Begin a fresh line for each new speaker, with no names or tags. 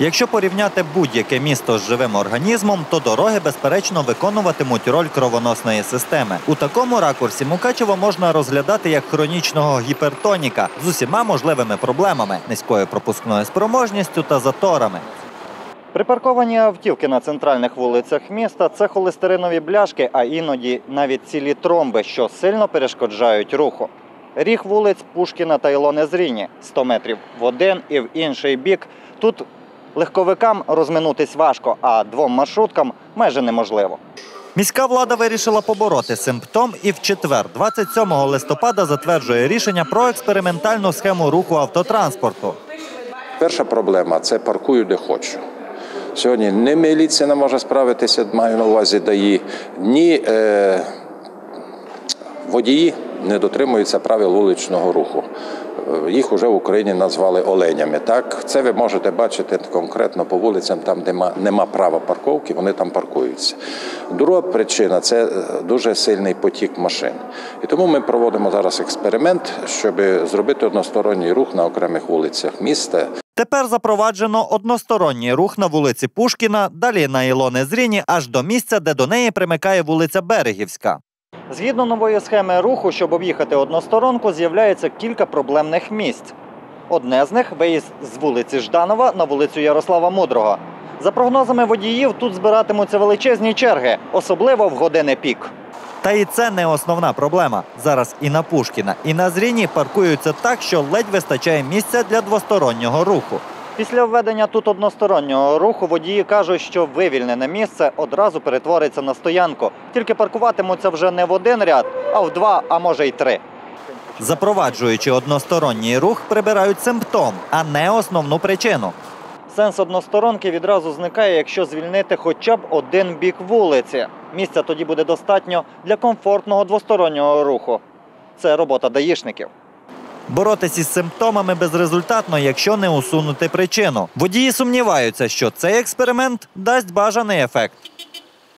Якщо порівняти будь-яке місто з живим організмом, то дороги безперечно виконуватимуть роль кровоносної системи. У такому ракурсі Мукачево можна розглядати як хронічного гіпертоніка з усіма можливими проблемами, низькою пропускною спроможністю та заторами. Припарковані автівки на центральних вулицях міста це холестеринові бляшки, а іноді навіть цілі тромби, що сильно перешкоджають руху. Ріг вулиць Пушкіна та Ілони Зріні 100 метрів в один і в інший бік. Тут легковикам розминутись важко, а двом маршруткам майже неможливо. Міська влада вирішила побороти симптом і в четвер, 27 листопада, затверджує рішення про експериментальну схему руху автотранспорту.
Перша проблема це паркую де хочу. Сьогодні ні міліція не може справитися, маю на увазі ДАІ, ні е, водії не дотримуються правил вуличного руху. Е, Їх вже в Україні назвали оленями. Так, це ви можете бачити конкретно по вулицям, там, де ма- нема права парковки, вони там паркуються. Друга причина це е, дуже сильний потік машин. І тому ми проводимо зараз експеримент, щоб зробити односторонній рух на окремих вулицях міста.
Тепер запроваджено односторонній рух на вулиці Пушкіна, далі на Ілони Зріні, аж до місця, де до неї примикає вулиця Берегівська. Згідно нової схеми руху, щоб об'їхати односторонку, з'являється кілька проблемних місць. Одне з них виїзд з вулиці Жданова на вулицю Ярослава Мудрого. За прогнозами водіїв, тут збиратимуться величезні черги, особливо в години пік. Та і це не основна проблема. Зараз і на Пушкіна, і на Зріні паркуються так, що ледь вистачає місця для двостороннього руху. Після введення тут одностороннього руху водії кажуть, що вивільнене місце одразу перетвориться на стоянку. Тільки паркуватимуться вже не в один ряд, а в два, а може й три. Запроваджуючи односторонній рух, прибирають симптом, а не основну причину. Сенс односторонки відразу зникає, якщо звільнити хоча б один бік вулиці. Місця тоді буде достатньо для комфортного двостороннього руху. Це робота даїшників. Боротися із симптомами безрезультатно, якщо не усунути причину. Водії сумніваються, що цей експеримент дасть бажаний ефект.